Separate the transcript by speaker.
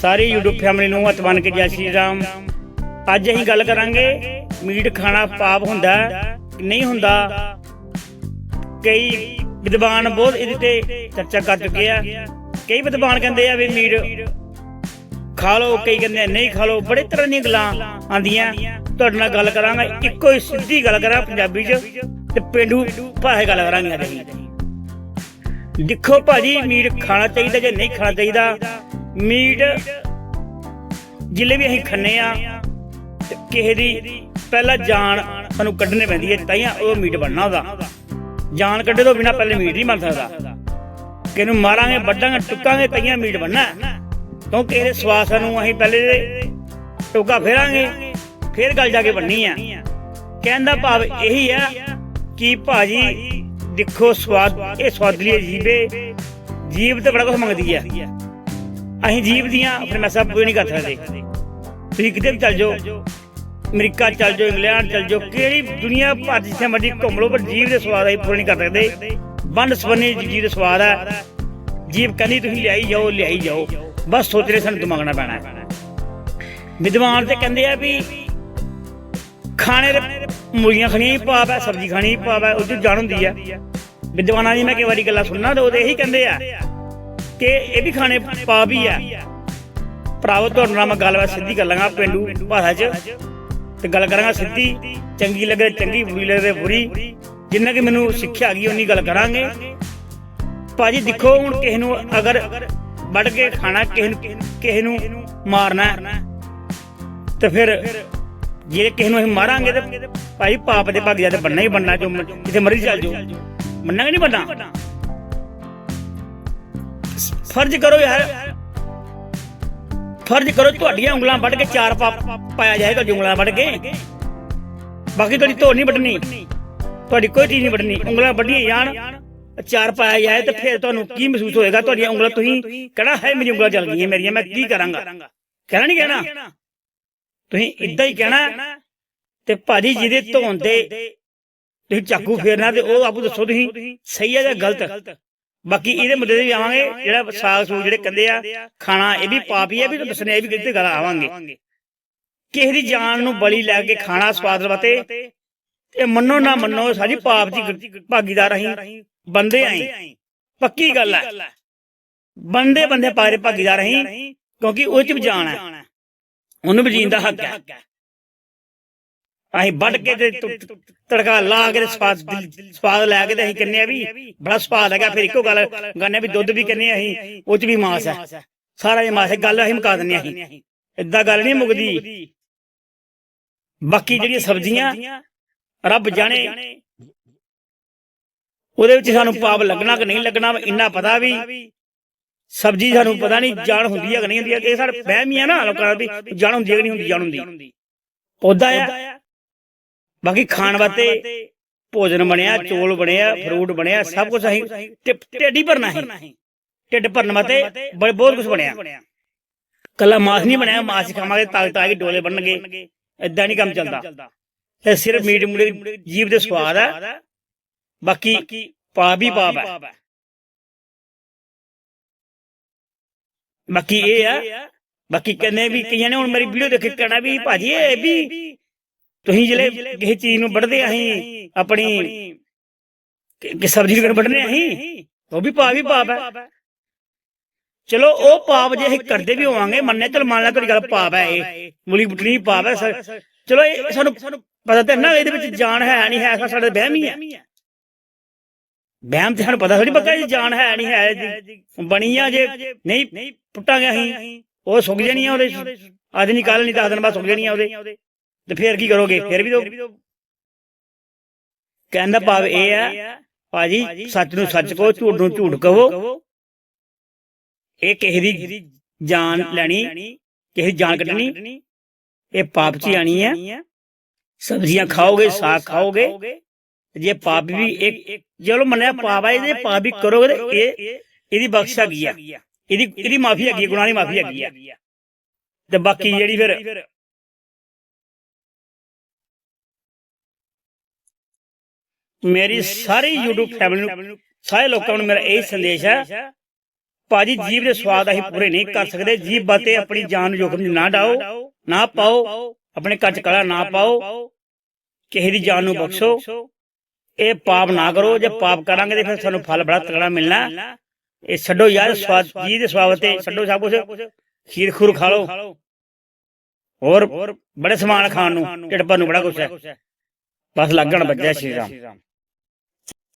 Speaker 1: ਸਾਰੀ YouTube family ਨੂੰ ਹੱਥ ਬੰਨ ਕੇ ਜੈ ਸ਼੍ਰੀ ਰਾਮ। ਅੱਜ ਅਸੀਂ ਗੱਲ ਕਰਾਂਗੇ ਮੀਟ ਖਾਣਾ ਪਾਪ ਹੁੰਦਾ ਕਿ ਨਹੀਂ ਹੁੰਦਾ। ਕਈ ਵਿਦਵਾਨ ਬਹੁਤ ਇਹਦੇ ਤੇ ਚਰਚਾ ਕਰ ਚੁੱਕੇ ਆ। ਕਈ ਵਿਦਵਾਨ ਕਹਿੰਦੇ ਆ ਵੀ ਮੀਟ ਖਾ ਲਓ, ਕਈ ਕਹਿੰਦੇ ਨਹੀਂ ਖਾ ਲਓ। ਬੜੇ ਤਰ੍ਹਾਂ ਦੀਆਂ ਗੱਲਾਂ ਆਂਦੀਆਂ ਤੁਹਾਡੇ ਨਾਲ ਗੱਲ ਕਰਾਂਗਾ। ਇੱਕੋ ਹੀ ਸਿੱਧੀ ਗੱਲ ਕਰਾਂ ਪੰਜਾਬੀ 'ਚ ਤੇ ਪਿੰਡੂ ਭਾਸ਼ਾ ਗੱਲ ਕਰਾਂਗੇ ਅੱਜ ਦੇਖੋ ਭਾਜੀ, ਮੀਟ ਖਾਣਾ ਚਾਹੀਦਾ ਜਾਂ ਨਹੀਂ ਖਾਣਾ ਚਾਹੀਦਾ? ਮੀਟ ਜਿਲੇ ਵੀ ਅਸੀਂ ਖੰਨੇ ਆ ਤੇ ਕਿਸੇ ਦੀ ਪਹਿਲਾਂ ਜਾਨ ਸਾਨੂੰ ਕੱਢਣੀ ਪੈਂਦੀ ਹੈ ਤਾਂ ਉਹ ਮੀਟ ਬਣਨਾ ਉਹਦਾ। ਜਾਨ ਕੱਢੇ ਤੋਂ ਬਿਨਾ ਪਹਿਲੇ ਮੀਟ ਨਹੀਂ ਬਣ ਸਕਦਾ। ਕਿਨੂੰ ਮਾਰਾਂਗੇ, ਵੱਢਾਂਗੇ, ਟੁੱਕਾਂਗੇ ਤਈਆਂ ਮੀਟ ਬਣਨਾ ਕਿਉਂਕਿ ਇਹਦੇ ਸਵਾਸਾਂ ਨੂੰ ਅਸੀਂ ਪਹਿਲੇ ਟੋਕਾ ਫੇਰਾਂਗੇ, ਫੇਰ ਗੱਲ ਜਾ ਕੇ ਬਣਨੀ ਆ ਕਹਿਣ ਦਾ ਭਾਵ ਇਹੀ ਆ ਕਿ ਭਾਜੀ ਦੇਖੋ ਸਵਾਦ, ਇਹ ਸਵਾਦਲੀ ਜੀਬੇ ਜੀਬ ਤੇ ਬੜਾ ਕੁਝ ਮੰਗਦੀ ਆ ਅਸੀਂ ਜੀਵ ਦੀਆਂ ਆਪਣੇ ਮੈਸਾ ਨਹੀਂ ਕਰ ਸਕਦੇ। ਤੁਸੀਂ ਕਿਤੇ ਵੀ ਚੱਲ ਜਾਓ, ਅਮਰੀਕਾ ਚੱਲ ਜਾਓ, ਇੰਗਲੈਂਡ ਚੱਲ ਜਾਓ, ਕਿਹੜੀ ਦੁਨੀਆ ਭਰ ਜਿੱਥੇ ਮਰਜ਼ੀ ਘੁੰਮ ਲਓ, ਪਰ ਜੀਵ ਦੇ ਸਵਾਦ ਅਸੀਂ ਪੂਰੇ ਨਹੀਂ ਕਰ ਸਕਦੇ। ਵੰਡ ਸਵੰਨੀ ਜੀਵ ਦੇ ਸਵਾਦ ਹੈ ਜੀਵ ਕਹਿੰਦੀ ਤੁਸੀਂ ਲਿਆਈ ਜਾਓ ਲਿਆਈ ਜਾਓ। ਬਸ ਸੋਚ ਰਹੇ ਸਾਨੂੰ ਦਿਮਾਗਣਾ ਪੈਣਾ ਵਿਦਵਾਨ ਤੇ ਕਹਿੰਦੇ ਆ ਵੀ ਖਾਣੇ ਦੇ ਮੂਲੀਆਂ ਖਾਣੀਆਂ ਹੀ ਪਾਪ ਹੈ, ਸਬਜ਼ੀ ਖਾਣੀ ਹੀ ਪਾਪ ਹੈ, ਉਹ 'ਚ ਜਾਣ ਹੁੰਦੀ ਹੈ। ਵਿਦਵਾਨਾਂ ਦੀ ਮੈਂ ਕਈ ਵਾਰੀ ਗੱਲਾਂ ਸੁਣਨਾ, ਤੇ ਉਹਦੇ ਇਹੀ ਕਹਿੰਦੇ ਆ ਕਿ ਇਹ ਵੀ ਖਾਣੇ ਪਾਪ ਹੀ ਆ। ਭਰਾਵੋ, ਤੁਹਾਡੇ ਨਾਲ ਮੈਂ ਗੱਲਬਾਤ ਸਿੱਧੀ ਕਰ ਲਾਂਗਾ ਪਿੰਡੂ ਭਾਸ਼ਾ 'ਚ। ਤੇ ਗੱਲ ਕਰਾਂਗਾ ਸਿੱਧੀ, ਚੰਗੀ ਲੱਗੇ ਚੰਗੀ, ਬੁਰੀ ਲੱਗੇ ਬੁਰੀ। ਜਿੰਨਾ ਕਿ ਮੈਨੂੰ ਸਿੱਖਿਆ ਆ ਗਈ, ਉਨੀ ਗੱਲ ਕਰਾਂਗੇ। ਭਾਜੀ, ਦੇਖੋ ਹੁਣ ਕਿਸੇ ਨੂੰ ਅਗਰ ਵੱਢ ਕੇ ਖਾਣਾ, ਕਿਸੇ ਨੂੰ ਕਿਸੇ ਨੂੰ ਮਾਰਨਾ ਤੇ ਫਿਰ ਜੇ ਕਿਸੇ ਨੂੰ ਅਸੀਂ ਮਾਰਾਂਗੇ ਤੇ ਭਾਈ ਪਾਪ ਦੇ ਭਾਗੀਆ ਤੇ ਬੰਨਾ ਹੀ ਬੰਨਾ ਜੋ ਮ- ਜਿੱਥੇ ਮਰਜ਼ੀ ਚੱਲ ਜਾਓ। ਮੰਨਾ ਨਹੀਂ ਬੰਨਾ ਫਰਜ਼ ਕਰੋ ਯਾਰ। ਫਰਜ਼ ਕਰੋ ਤੁਹਾਡੀਆਂ ਉਂਗਲਾਂ ਵੱਢ ਕੇ ਚਾਰ ਪਾਇਆ ਜਾਏਗਾ ਜੀ ਉਂਗਲਾਂ ਵੱਢ ਕੇ ਬਾਕੀ ਤੁਹਾਡੀ ਧੋ ਨਹੀਂ ਵੱਢਣੀ। ਤੁਹਾਡੀ ਕੋਈ ਚੀਜ਼ ਨਹੀਂ ਵੱਢਣੀ। ਉਂਗਲਾਂ ਵੱਢੀਆਂ ਜਾਣ, ਚਾਰ ਪਾਇਆ ਜਾਏ ਤੇ ਫਿਰ ਤੁਹਾਨੂੰ ਕੀ ਮਹਿਸੂਸ ਹੋਏਗਾ? ਤੁਹਾਡੀਆਂ ਉਂਗਲਾਂ ਤੁਸੀਂ ਕਹਿਣਾ ਹੈ ਮੇਰੀ ਉਂਗਲਾਂ ਜਲ ਗਈਆਂ ਮੇਰੀਆਂ? ਮੈਂ ਕੀ ਕਰਾਂਗਾ? ਕਹਿਣਾ ਨਹੀਂ ਕਹਿਣਾ? ਤੁਸੀਂ ਇਦਾਂ ਹੀ ਕਹਿਣਾ ਤੇ ਭਾਜੀ ਜਿਹਦੇ ਧੋਣ ਤੇ ਤੁਸੀਂ ਚਾਕੂ ਫੇਰਨਾ ਤੇ ਉਹ ਆਪੂ ਦੱਸੋ ਤੁਸੀਂ। ਸਹੀ ਹੈ ਜਾਂ ਗਲਤ? ਬਾਕੀ ਇਹਦੇ ਮੁੱਦੇ ਤੇ ਵੀ ਆਵਾਂਗੇ, ਜਿਹੜਾ ਸਾਗ ਸੂਗ ਜਿਹੜੇ ਕਹਿੰਦੇ ਆ, ਖਾਣਾ ਇਹ ਵੀ ਪਾਪ ਹੀ ਹੈ ਵੀ ਦੱਸਣੇ ਇਹ ਵੀ ਕਿਤੇ ਗੱਲ ਆਵਾਂਗੇ। ਕਿਸੇ ਦੀ ਜਾਨ ਨੂੰ ਬਲੀ ਲੈ ਕੇ ਖਾਣਾ ਸਵਾਦ ਲਵਾਤੇ ਇਹ ਮੰਨੋ ਨਾ ਮੰਨੋ, ਸਾਡੀ ਪਾਪ ਦੀ ਭਾਗੀਦਾਰ ਅਸੀਂ, ਬੰਦੇ ਆਂ ਪੱਕੀ ਗੱਲ ਹੈ ਬੰਦੇ ਬੰਦੇ ਪਾਰੇ ਭਾਗੀਦਾਰ ਅਸੀਂ, ਕਿਉਂਕਿ ਉਹ ਚ ਵੀ ਜਾਨ ਹੈ ਉਹਨੂੰ ਵੀ ਜੀਣ ਦਾ ਹੱਕ ਹੈ ਅਸੀਂ ਵੱਢ ਕੇ ਤੇ ਤੁ- ਤੜਕਾ ਲਾ ਕੇ ਤੇ ਸਵਾਦ ਸਵਾਦ ਲੈ ਕੇ ਤੇ ਅਸੀਂ ਕਹਿੰਨੇ ਆ ਵੀ ਬੜਾ ਸਵਾਦ ਹੈਗਾ। ਫਿਰ ਇੱਕੋ ਗੱਲ ਗਾਨੇ ਵੀ ਦੁੱਧ ਵੀ ਕਹਿੰਨੇ ਆ ਅਸੀਂ, ਉਹ ਚ ਵੀ ਮਾਸ ਹੈ। ਸਾਰਾ ਇਹ ਮਾਸ ਹੈ, ਗੱਲ ਅਸੀਂ ਮੁਕਾ ਦਿੰਨੇ ਆ ਅਸੀਂ। ਏਦਾਂ ਗੱਲ ਨਹੀਂ ਮੁਕਦੀ। ਬਾਕੀ ਜਿਹੜੀਆਂ ਸਬਜ਼ੀਆਂ, ਰੱਬ ਜਾਣੇ, ਉਹਦੇ ਵਿੱਚ ਸਾਨੂੰ ਪਾਪ ਲੱਗਣਾ ਕਿ ਨਹੀਂ ਲੱਗਣਾ, ਇੰਨਾ ਪਤਾ ਵੀ ਸਬਜ਼ੀ ਸਾਨੂੰ ਪਤਾ ਨਹੀਂ ਜਾਣ ਹੁੰਦੀ ਹੈ ਕਿ ਨਹੀਂ ਹੁੰਦੀ ਹੈ ਇਹ ਸਾਡੇ ਵਹਿਮ ਹੀ ਆ ਨਾ ਲੋਕਾਂ ਦਾ ਵੀ ਜਾਣ ਹੁੰਦੀ ਹੈ ਕਿ ਨਹੀਂ ਹੁੰਦੀ, ਜਾਣ ਹੁੰਦੀ। ਪੌਦਾ ਆ। ਬਾਕੀ ਖਾਣ ਵਾਸਤੇ ਭੋਜਨ ਬਣਿਆ ਚੋਲ ਬਣਿਆ ਫਰੂਟ ਬਣਿਆ ਸਭ ਕੁਝ ਅਸੀਂ ਢਿੱਡ ਹੀ ਭਰਨਾ ਹੈ ਢਿੱਡ ਭਰਨ ਵਾਸਤੇ ਬਹੁਤ ਕੁਝ ਬਣਿਆ। ਕੱਲਾ ਮਾਸ ਨਹੀਂ ਬਣਿਆ ਮਾਸ ਖਾਵਾਂਗੇ ਤਾਕਤ ਆ ਕੇ ਡੋਲੇ ਬਣਨਗੇ। ਏਦਾਂ ਨਹੀਂ ਕੰਮ ਚੱਲਦਾ। ਇਹ ਸਿਰਫ ਮੀਟ ਮੁੜੇ ਜੀਵ ਦੇ ਸਵਾਦ ਹੈ ਬਾਕੀ ਪਾਪ ਹੀ ਪਾਪ ਹੈ ਬਾਕੀ ਇਹ ਆ ਬਾਕੀ ਕਹਿੰਦੇ ਵੀ ਕਈਆਂ ਨੇ ਹੁਣ ਮੇਰੀ ਵੀਡੀਓ ਦੇਖ ਕੇ ਕਹਿਣਾ ਵੀ ਭਾਜੀ ਇਹ ਵੀ ਤੁਸੀਂ ਜਿਹੜੇ ਕਿਸੇ ਚੀਜ਼ ਨੂੰ ਵੱਢਦੇ ਅਸੀਂ ਆਪਣੀ ਕਿ ਸਬਜ਼ੀ ਨੂੰ ਵੱਢਨੇ ਅਸੀਂ ਉਹ ਵੀ ਪਾਪ ਹੀ ਪਾਪ ਹੈ। ਚਲੋ ਉਹ ਪਾਪ ਜੇ ਅਸੀਂ ਕਰਦੇ ਵੀ ਹੋਵਾਂਗੇ ਮੰਨੇ ਚਲ ਮੰਨ ਲਾ ਕੋਈ ਗੱਲ ਪਾਪ ਹੈ ਇਹ ਮੂਲੀ ਬੁੱਟਣੀ ਪਾਪ ਹੈ ਚਲੋ ਇਹ ਸਾਨੂੰ ਪਤਾ ਤੇ ਨਾ ਇਹਦੇ ਵਿੱਚ ਜਾਨ ਹੈ ਨਹੀਂ ਹੈ ਸਾਡੇ ਵਹਿਮ ਹੀ ਹੈ। ਵਹਿਮ ਤੇ ਸਾਨੂੰ ਪਤਾ ਥੋੜੀ ਪੱਕਾ ਜੀ ਜਾਨ ਹੈ ਨਹੀਂ ਹੈ ਜੀ। ਬਣੀ ਆ ਜੇ ਨਹੀਂ ਪੁੱਟਾਂਗੇ ਅਸੀਂ ਉਹ ਸੁੱਕ ਜਾਣੀਆਂ ਉਹਦੇ। ਅੱਜ ਨਹੀਂ ਕੱਲ ਨਹੀਂ ਦਸ ਦਿਨ ਬਾਅਦ ਸੁੱਕ ਜਾਣੀਆਂ ਉਹਦੇ। ਤੇ ਫੇਰ ਕੀ ਕਰੋਗੇ? ਫੇਰ ਵੀ ਦੋ। ਕਹਿੰਦਾ ਭਾਵ ਇਹ ਆ, ਭਾਜੀ, ਸੱਚ ਨੂੰ ਸੱਚ ਕਹੋ, ਝੂਠ ਨੂੰ ਝੂਠ ਕਹੋ। ਇਹ ਕਿਸੇ ਦੀ ਜਾਨ ਲੈਣੀ, ਕਿਸੇ ਜਾਨ ਕੱਢਣੀ, ਇਹ ਪਾਪ ਚ ਆਣੀ ਹੈ ਸਬਜ਼ੀਆਂ ਖਾਓਗੇ, ਸਾਗ ਖਾਓਗੇ, ਜੇ ਪਾਪ ਵੀ ਇੱਕ ਚਲੋ ਮੰਨਿਆ ਪਾਪ ਆ, ਇਹਦੇ ਪਾਪ ਵੀ ਕਰੋਗੇ ਇਹ ਇਹਦੀ ਬਖਸ਼ ਹੈਗੀ ਆ। ਇਹਦੀ ਇਹਦੀ ਮਾਫੀ ਹੈਗੀ ਗੁਨਾਹ ਦੀ ਮਾਫੀ ਹੈਗੀ ਆ। ਤੇ ਬਾਕੀ ਜਿਹੜੀ ਫਿਰ ਮੇਰੀ ਸਾਰੀ YouTube ਫੈਮਿਲੀ ਨੂੰ ਸਾਰੇ ਲੋਕਾਂ ਨੂੰ ਮੇਰਾ ਇਹ ਸੰਦੇਸ਼ ਹੈ ਭਾਜੀ ਜੀਵ ਦੇ ਸਵਾਦ ਅਸੀਂ ਪੂਰੇ ਨਹੀਂ ਕਰ ਸਕਦੇ ਜੀਵ ਬਾਤੇ ਆਪਣੀ ਜਾਨ ਨੂੰ ਜੋਖਮ ਨਾ ਡਾਓ ਨਾ ਪਾਓ ਆਪਣੇ ਕੱਚ ਕਲਾ ਨਾ ਪਾਓ ਕਿਸੇ ਦੀ ਜਾਨ ਨੂੰ ਬਖਸ਼ੋ ਇਹ ਪਾਪ ਨਾ ਕਰੋ ਜੇ ਪਾਪ ਕਰਾਂਗੇ ਤੇ ਫਿਰ ਸਾਨੂੰ ਫਲ ਬੜਾ ਤਗੜਾ ਮਿਲਣਾ। ਇਹ ਛੱਡੋ ਯਾਰ ਸਵਾਦ ਜੀ ਦੇ ਸਵਾਦ ਤੇ ਛੱਡੋ ਸਭ ਕੁਝ ਖੀਰ ਖੂਰ ਖਾ ਲਓ। ਹੋਰ ਬੜੇ ਸਮਾਨ ਖਾਣ ਨੂੰ ਢਿੱਡ ਨੂੰ ਬੜਾ ਕੁਛ ਹੈ। ਬਸ ਲੱਗਣ ਬੱਜਿਆ ਸ਼੍ਰੀ ਰਾਮ